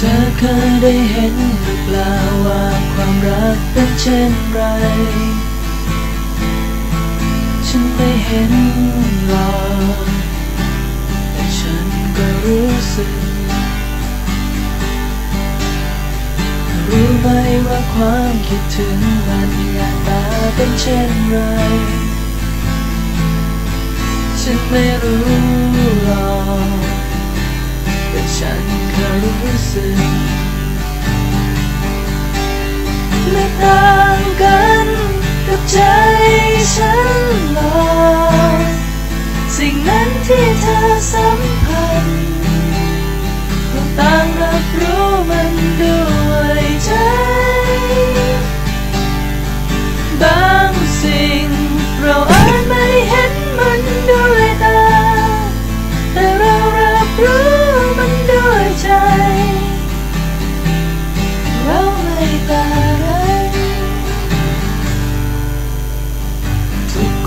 เธอเคยได้เห็นหรือเปล่าว่าความรักเป็นเช่นไร ฉันไม่เห็นหรอกแต่ฉันก็รู้สึก รู้ไหมว่าความคิดถึงมันหน้าตาเป็นเช่นไร ฉันไม่รู้หรอกแต่ฉัน ก็รู้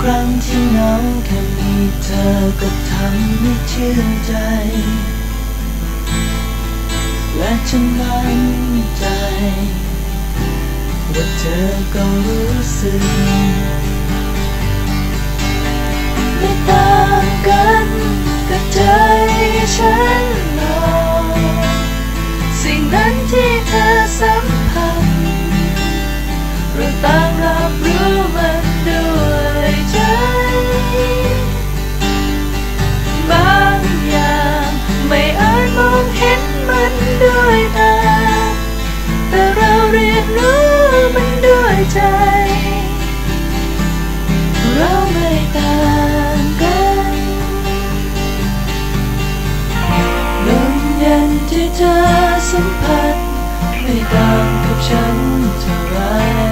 ครั้งที่เหงาแค่มีเธอก็ทำให้ชื่นใจ และฉันมั่นใจ ว่าเธอก็รู้สึกไม่ต่างกันกับใจฉัน ไม่อาจมองเห็นมันด้วยตา แต่เราเรียนรู้มันด้วยใจ เราไม่ต่างกันลมเย็นที่เธอสัมผัส ไม่ต่างกับฉันเท่าไร